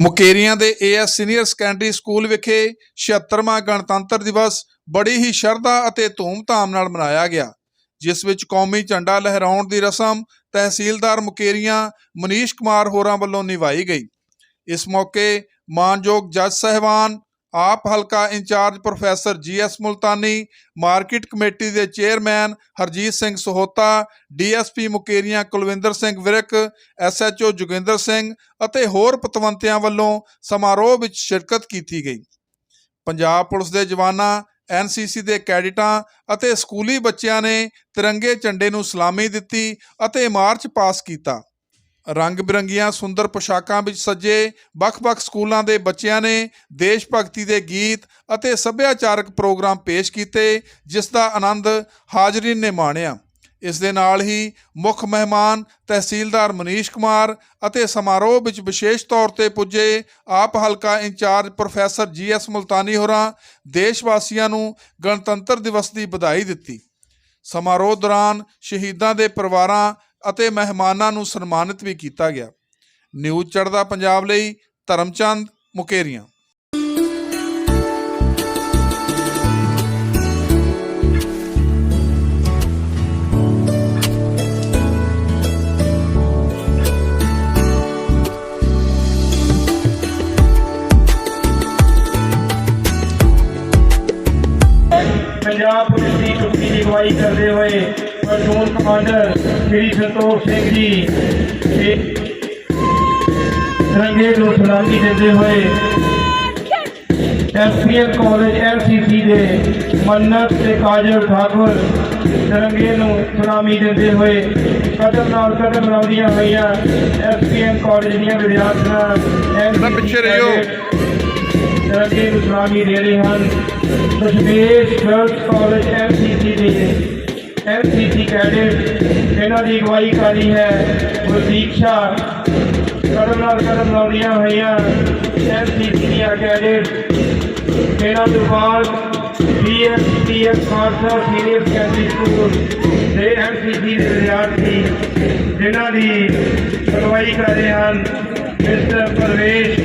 ਮੁਕੇਰੀਆਂ ਦੇ as senior secondary school ਵਿਖੇ 76ਵਾਂ ਗਣਤੰਤਰ ਦਿਵਸ ਬੜੀ ਹੀ ਸ਼ਰਧਾ ਅਤੇ ਧੂਮ-ਧਾਮ ਨਾਲ ਮਨਾਇਆ ਗਿਆ, ਜਿਸ ਵਿੱਚ ਕੌਮੀ ਝੰਡਾ ਲਹਿਰਾਉਣ ਦੀ ਰਸਮ ਤਹਿਸੀਲਦਾਰ ਮੁਕੇਰੀਆਂ ਮਨੀਸ਼ ਕੁਮਾਰ ਹੋਰਾਂ ਵੱਲੋਂ ਨਿਭਾਈ ਗਈ। ਇਸ ਮੌਕੇ ਮਾਨਯੋਗ ਜੱਜ ਸਹਿਬਾਨ ਆਪ ਹਲਕਾ incharge professor GS Multani, market committee ਦੇ chairman Harjeet Singh Sahota DSP Mukerian Kulwinder Singh Virk SHO Joginder Singh ਅਤੇ ਹੋਰ ਪਤਵੰਤਿਆਂ ਵੱਲੋਂ ਸਮਾਰੋਹ ਵਿੱਚ ਸ਼ਿਰਕਤ ਕੀਤੀ ਗਈ। ਪੰਜਾਬ ਪੁਲਿਸ ਦੇ ਜਵਾਨਾਂ ਐਨਸੀਸੀ ਦੇ ਕੈਡਿਟਾਂ ਅਤੇ ਸਕੂਲੀ ਬੱਚਿਆਂ ਨੇ ਤਿਰੰਗੇ ਝੰਡੇ ਨੂੰ ਸਲਾਮੀ ਦਿੱਤੀ ਅਤੇ ਮਾਰਚ ਪਾਸ ਕੀਤਾ। ਰੰਗ ਬਿਰੰਗੀਆਂ ਸੁੰਦਰ ਪੋਸ਼ਾਕਾਂ ਵਿੱਚ ਸੱਜੇ ਵੱਖ-ਵੱਖ ਸਕੂਲਾਂ ਦੇ ਬੱਚਿਆਂ ਨੇ ਦੇਸ਼ ਭਗਤੀ ਦੇ ਗੀਤ ਅਤੇ ਸੱਭਿਆਚਾਰਕ ਪ੍ਰੋਗਰਾਮ ਪੇਸ਼ ਕੀਤੇ, ਜਿਸ ਦਾ ਆਨੰਦ ਹਾਜ਼ਰੀਨ ਨੇ ਮਾਣਿਆ। ਇਸ ਦੇ ਨਾਲ ਹੀ ਮੁੱਖ ਮਹਿਮਾਨ ਤਹਿਸੀਲਦਾਰ ਮਨੀਸ਼ ਕੁਮਾਰ ਅਤੇ ਸਮਾਰੋਹ ਵਿੱਚ ਵਿਸ਼ੇਸ਼ ਤੌਰ ਤੇ ਪੁੱਜੇ ਆਪ ਹਲਕਾ incharge professor ji GS Multani ਹੋਰਾਂ ਦੇਸ਼ ਵਾਸੀਆਂ ਨੂੰ ਗਣਤੰਤਰ ਦਿਵਸ ਦੀ ਵਧਾਈ ਦਿੱਤੀ। ਸਮਾਰੋਹ ਦੌਰਾਨ ਸ਼ਹੀਦਾਂ ਦੇ ਪਰਿਵਾਰਾਂ ਅਤੇ ਮਹਿਮਾਨਾਂ ਨੂੰ ਸਨਮਾਨਿਤ ਵੀ ਕੀਤਾ ਗਿਆ। ਨਿਊਜ਼ ਚੜਦਾ ਪੰਜਾਬ ਲਈ Dharamchand Mukerian. Punjab platoon commander Shri Santokh Singh ji. ਤੇ ਤਿਰੰਗੇ ਨੂੰ ਸਲਾਮੀ ਦਿੰਦੇ ਹੋਏ ਐਸਪੀਐਲ ਕਾਲਜ ਐਲਸੀਸੀ ਦੇ ਮੰਨਤ ਤੇ ਕਾਜਲ ਠਾਕੁਰ ਤਿਰੰਗੇ ਨੂੰ ਸਲਾਮੀ ਦਿੰਦੇ ਹੋਏ ਕਦਮ ਨਾਲ ਕਦਮ ਲਾਉਂਦੀਆਂ ਹੋਈਆਂ ਐਸਪੀਐਮ ਕਾਲਜ ਦੀਆਂ ਵਿਦਿਆਰਥਣਾਂ ਨਾ ਪਿੱਛੇ ਰਹਿਓ। ਤਿਰੰਗੇ ਨੂੰ ਸਲਾਮੀ ਦੇ ਰਹੇ ਹਨ। ਦਸ਼ਮੇਸ਼ ਗਰਲਸ ਕਾਲਜ ਐਮਸੀਸੀ ਦੇ ਐਮਸੀਸੀ ਕੈਡਿਟ ਇਹਨਾਂ ਦੀ ਅਗਵਾਈ ਕਰ ਰਹੀ ਹੈ ਪ੍ਰਤੀਕਸ਼ਾ ਕਦਮ ਨਾਲ ਕਦਮ ਲਾਉਂਦੀਆਂ ਹੋਈਆਂ। ਐਮਸੀਸੀ ਦੀਆਂ ਕੈਡਿਟ ਇਹਨਾਂ ਤੋਂ ਬਾਅਦ BSPS Khalsa, senior secondary school ਦੇ ਐਮਸੀਸੀ ਦੇ ਵਿਦਿਆਰਥੀ ਜਿਨ੍ਹਾਂ ਦੀ ਅਗਵਾਈ ਕਰ ਰਹੇ ਹਨ। ਮਿਸਟਰ ਪਰਵੇਸ਼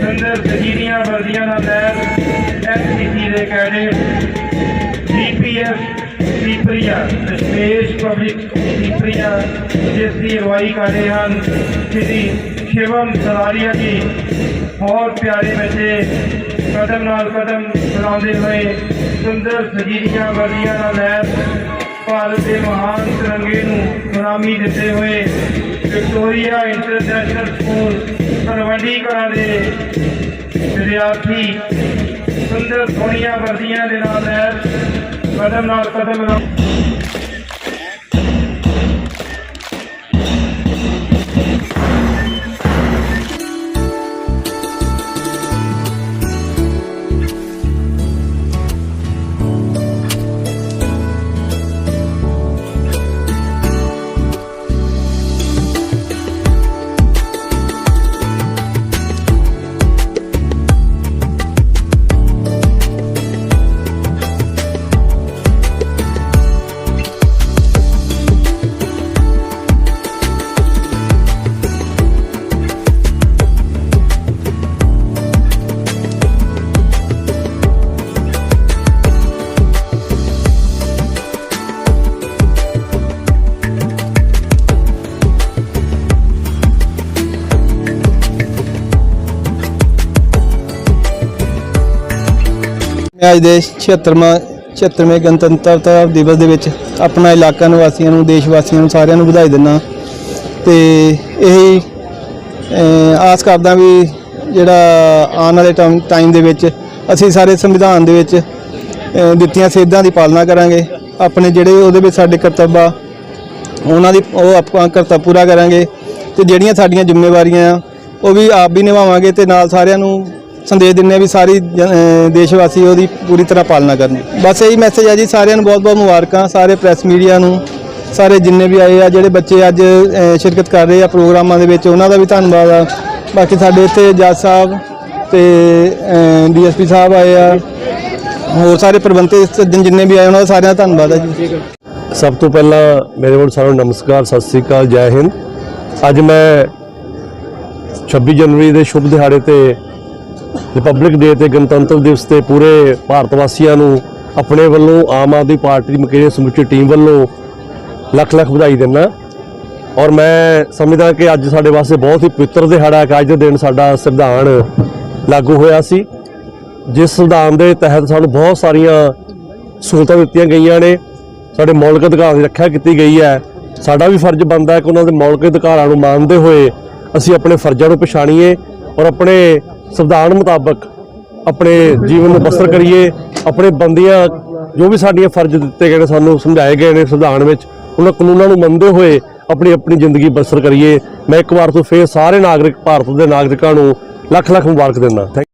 ਅੰਦਰ ਸਜੀਰੀਆਂ ਵਰਦੀਆਂ ਦਾ ਲੈਬ ਐਸਸੀਸੀ ਦੇ ਕੈਡਿਟ ਸੀਪਰੀਆ ਪਬਲਿਕ ਸੀਪਰੀਆ ਜਿਸ ਦੀ ਅਗਵਾਈ ਕਰ ਰਹੇ ਹਨ ਸ਼੍ਰੀ ਸ਼ਿਵਮ ਸਲਾਰੀਆ ਜੀ ਬਹੁਤ ਪਿਆਰੇ ਬੱਚੇ ਕਦਮ ਨਾਲ ਕਦਮ ਮਿਲਾਉਂਦੇ ਹੋਏ ਸੁੰਦਰ ਸਜੀਰੀਆਂ ਵਰਦੀਆਂ ਨਾਲ ਲੈਬ ਭਾਰਤ ਦੇ ਮਹਾਨ ਤਿਰੰਗੇ ਨੂੰ ਗੁਲਾਮੀ ਦਿੱਤੇ ਹੋਏ Victoria international school Talwandi Kalan ਦੇ ਵਿਦਿਆਰਥੀ ਸੁੰਦਰ ਸੋਹਣੀਆਂ ਵਰਦੀਆਂ ਦੇ ਨਾਲ ਹੈ ਕਦਮ ਨਾਲ ਮੈਂ ਅੱਜ ਦੇ 76ਵਾਂ 76ਵੇਂ ਗਣਤੰਤਰਤਾ ਦਿਵਸ ਦੇ ਵਿੱਚ ਆਪਣਾ ਇਲਾਕਾ ਨਿਵਾਸੀਆਂ ਨੂੰ ਦੇਸ਼ ਵਾਸੀਆਂ ਨੂੰ ਸਾਰਿਆਂ ਨੂੰ ਵਧਾਈ ਦਿੰਦਾ ਤੇ ਇਹੀ ਆਸ ਕਰਦਾ ਵੀ ਜਿਹੜਾ ਆਉਣ ਵਾਲੇ ਟਾਈਮ- ਦੇ ਵਿੱਚ ਅਸੀਂ ਸਾਰੇ ਸੰਵਿਧਾਨ ਦੇ ਵਿੱਚ ਦਿੱਤੀਆਂ ਸੇਧਾਂ ਦੀ ਪਾਲਣਾ ਕਰਾਂਗੇ। ਆਪਣੇ ਜਿਹੜੇ ਉਹਦੇ ਵਿੱਚ ਸਾਡੇ ਕਰਤੱਵ ਆ, ਉਹਨਾਂ ਦੀ ਉਹ ਆਪਾਂ ਕਰਤੱਵ ਪੂਰਾ ਕਰਾਂਗੇ। ਤੇ ਜਿਹੜੀਆਂ ਸਾਡੀਆਂ ਜ਼ਿੰਮੇਵਾਰੀਆਂ ਆ, ਉਹ ਵੀ ਆਪ ਵੀ ਨਿਭਾਵਾਂਗੇ ਤੇ ਨਾਲ ਸਾਰਿਆਂ ਨੂੰ ਸੰਦੇਸ਼ ਦਿੰਦੇ ਆ ਵੀ ਸਾਰੀ ਜ- ਦੇਸ਼ ਵਾਸੀ ਉਹਦੀ ਪੂਰੀ ਤਰ੍ਹਾਂ ਪਾਲਣਾ ਕਰਨ। ਬਸ ਇਹੀ ਮੈਸੇਜ ਆ ਜੀ, ਸਾਰਿਆਂ ਨੂੰ ਬਹੁਤ ਬਹੁਤ ਮੁਬਾਰਕਾਂ, ਸਾਰੇ ਪ੍ਰੈਸ ਮੀਡੀਆ ਨੂੰ, ਸਾਰੇ ਜਿੰਨੇ ਵੀ ਆਏ ਆ, ਜਿਹੜੇ ਬੱਚੇ ਅੱਜ ਸ਼ਿਰਕਤ ਕਰ ਰਹੇ ਆ ਪ੍ਰੋਗਰਾਮਾਂ ਦੇ ਵਿੱਚ, ਉਹਨਾਂ ਦਾ ਵੀ ਧੰਨਵਾਦ ਆ। ਬਾਕੀ ਸਾਡੇ ਇੱਥੇ ਜੱਜ ਸਾਹਿਬ ਤੇ ਡੀਐਸਪੀ ਸਾਹਿਬ ਆਏ ਆ, ਹੋਰ ਸਾਰੇ ਪ੍ਰਬੰਧਕ ਸੱਜਣ ਜਿੰਨੇ ਵੀ ਆਏ, ਉਹਨਾਂ ਦਾ ਸਾਰਿਆਂ ਦਾ ਧੰਨਵਾਦ ਆ ਜੀ। ਸਭ ਤੋਂ ਪਹਿਲਾਂ ਮੇਰੇ ਵੱਲੋਂ ਸਾਰਿਆਂ ਨੂੰ ਨਮਸਕਾਰ, ਸਤਿ ਸ੍ਰੀ ਅਕਾਲ, ਜੈ ਹਿੰਦ। ਅੱਜ ਮੈਂ 26 ਜਨਵਰੀ ਦੇ ਸ਼ੁਭ ਦਿਹਾੜੇ ਤੇ ਰਿਪਬਲਿਕ ਡੇ ਤੇ ਗਣਤੰਤਰ ਦਿਵਸ ਤੇ ਪੂਰੇ ਭਾਰਤ ਵਾਸੀਆਂ ਨੂੰ ਆਪਣੇ ਵੱਲੋਂ ਆਮ ਆਦਮੀ ਪਾਰਟੀ ਦੀ ਮਕੇਰੀਆ ਸਮੁੱਚੀ ਟੀਮ ਵੱਲੋਂ ਲੱਖ ਲੱਖ ਵਧਾਈ ਦਿੰਦਾ। ਔਰ ਮੈਂ ਸਮਝਦਾ ਕਿ ਅੱਜ ਸਾਡੇ ਵਾਸਤੇ ਬਹੁਤ ਹੀ ਪਵਿੱਤਰ ਦਿਹਾੜਾ ਹੈ ਕਿ ਅੱਜ ਦੇ ਦਿਨ ਸਾਡਾ ਸੰਵਿਧਾਨ ਲਾਗੂ ਹੋਇਆ ਸੀ। ਜਿਸ ਸੰਵਿਧਾਨ ਦੇ ਤਹਿਤ ਸਾਨੂੰ ਬਹੁਤ ਸਾਰੀਆਂ ਸਹੂਲਤਾਂ ਦਿੱਤੀਆਂ ਗਈਆਂ ਨੇ। ਸਾਡੇ ਮੌਲਿਕ ਅਧਿਕਾਰਾਂ ਦੀ ਰੱਖਿਆ ਕੀਤੀ ਗਈ ਹੈ। ਸਾਡਾ ਵੀ ਫਰਜ਼ ਬਣਦਾ ਹੈ ਕਿ ਉਹਨਾਂ ਦੇ ਮੌਲਿਕ ਅਧਿਕਾਰਾਂ ਨੂੰ ਮਾਨਦੇ ਹੋਏ ਅਸੀਂ ਆਪਣੇ ਫਰਜ਼ਾਂ ਨੂੰ ਪਛਾਣੀਏ ਔਰ ਆਪਣੇ ਸੰਵਿਧਾਨ ਮੁਤਾਬਕ ਆਪਣੇ ਜੀਵਨ ਨੂੰ ਬਸਰ ਕਰੀਏ, ਆਪਣੇ ਬੰਦੀਆਂ ਜੋ ਵੀ ਸਾਡੀਆਂ ਫਰਜ਼ ਦਿੱਤੇ ਗਏ ਨੇ, ਸਾਨੂੰ ਸਮਝਾਏ ਗਏ ਨੇ ਸੰਵਿਧਾਨ ਵਿੱਚ, ਉਹਨਾਂ ਕਾਨੂੰਨਾਂ ਨੂੰ ਮੰਨਦੇ ਹੋਏ ਆਪਣੀ ਆਪਣੀ ਜ਼ਿੰਦਗੀ ਬਸਰ ਕਰੀਏ। ਮੈਂ ਇੱਕ ਵਾਰ ਤੋਂ ਫੇਰ ਸਾਰੇ ਨਾਗਰਿਕ ਭਾਰਤ ਦੇ ਨਾਗਰਿਕਾਂ ਨੂੰ ਲੱਖ ਲੱਖ ਮੁਬਾਰਕ ਦਿੰਦਾ। Thank-